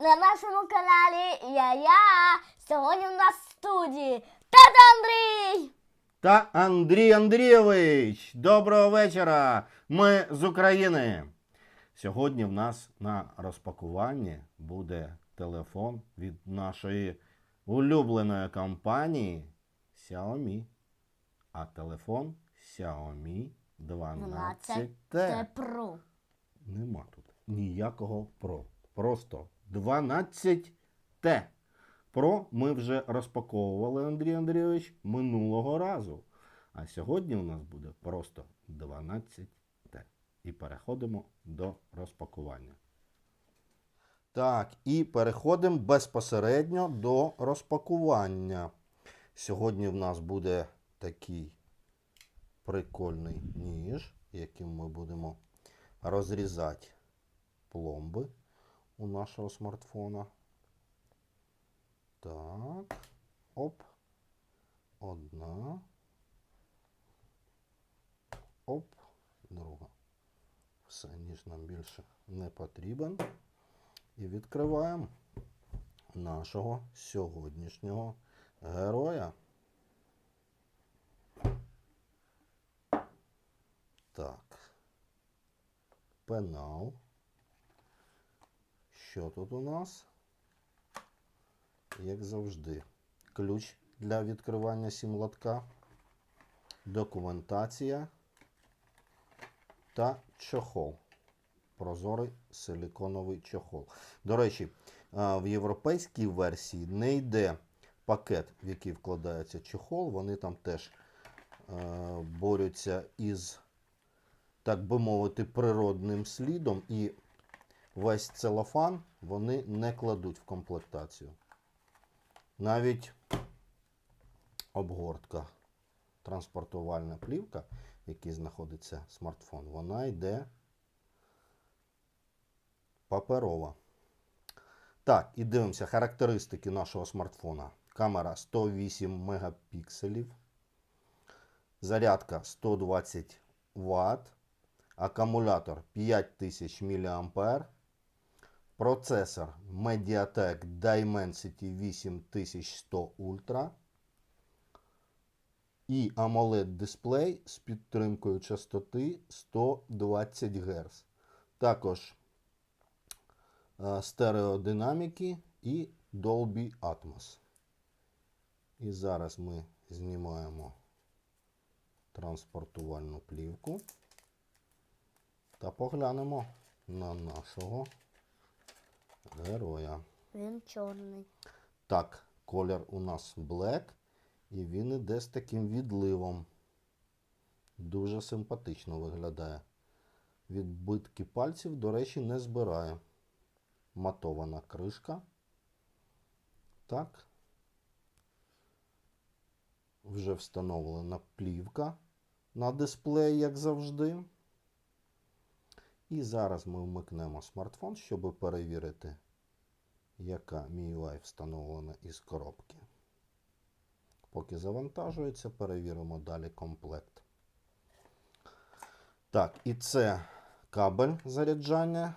на нашому каналі я я. Сьогодні у нас в студії Тата Андрій. Та Андрій Андрійович. Доброго вечора! Ми з України. Сьогодні в нас на розпакуванні буде телефон від нашої улюбленої компанії Xiaomi. А телефон Xiaomi 12T. Це про. Нема тут ніякого Pro. Просто 12T. Pro ми вже розпаковували, Андрій Андрійович, минулого разу. А сьогодні у нас буде просто 12T. І переходимо до розпакування. Так, і переходимо безпосередньо до розпакування. Сьогодні в нас буде такий прикольний ніж, яким ми будемо розрізати пломби у нашого смартфона. Так. Оп. Одна. Оп. Друга. Все, ніж нам більше не потрібен. І відкриваємо нашого сьогоднішнього героя. Так. Пенал. Що тут у нас? Як завжди, ключ для відкривання сім-лотка, документація та чохол. Прозорий силіконовий чохол. До речі, в європейській версії не йде пакет, в який вкладається чохол. Вони там теж борються із, так би мовити, природним слідом. І весь целофан вони не кладуть в комплектацію. Навіть обгортка, транспортувальна плівка, в якій знаходиться смартфон, вона йде паперова. Так, і дивимося характеристики нашого смартфона. Камера 108 мегапікселів, зарядка 120 Вт, акумулятор 5000 мАh, Процесор Mediatek Dimensity 8100 Ultra і AMOLED дисплей з підтримкою частоти 120 Гц. Також е, стереодинаміки і Dolby Atmos. І зараз ми знімаємо транспортувальну плівку та поглянемо на нашого героя. Він чорний. Так, колір у нас Black, і він іде з таким відливом. Дуже симпатично виглядає. Відбитки пальців, до речі, не збирає. Матована кришка. Так. Вже встановлена плівка на дисплеї, як завжди. І зараз ми вмикнемо смартфон, щоб перевірити, яка MIUI встановлена із коробки. Поки завантажується, перевіримо далі комплект. Так, і це кабель заряджання.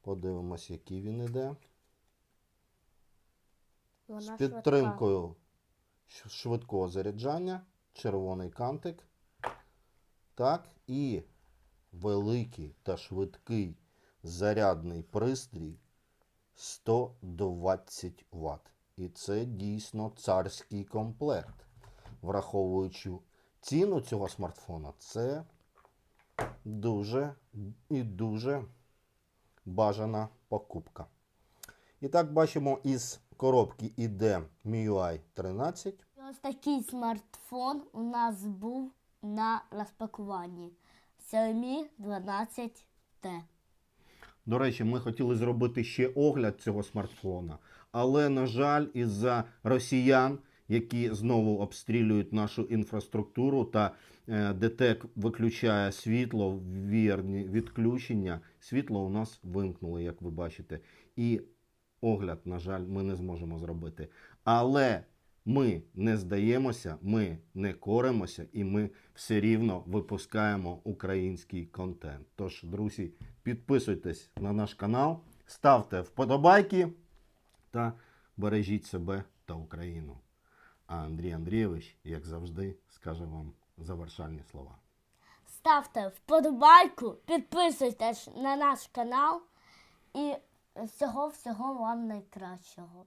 Подивимось, який він іде. Вона З підтримкою швидкого заряджання, червоний кантик. Так, і великий та швидкий зарядний пристрій 120 Вт. І це дійсно царський комплект. Враховуючи ціну цього смартфона, це дуже і дуже бажана покупка. І так бачимо, із коробки іде MIUI 13. І Ось такий смартфон у нас був на розпакуванні. Xiaomi 12T. До речі, ми хотіли зробити ще огляд цього смартфона, але, на жаль, із-за росіян, які знову обстрілюють нашу інфраструктуру та е, ДТЕК виключає світло, вірні відключення, світло у нас вимкнули, як ви бачите. І огляд, на жаль, ми не зможемо зробити. Але ми не здаємося, ми не коримося і ми все рівно випускаємо український контент. Тож, друзі, підписуйтесь на наш канал, ставте вподобайки та бережіть себе та Україну. А Андрій Андрійович, як завжди, скаже вам завершальні слова. Ставте вподобайку, підписуйтесь на наш канал і всього-всього вам найкращого.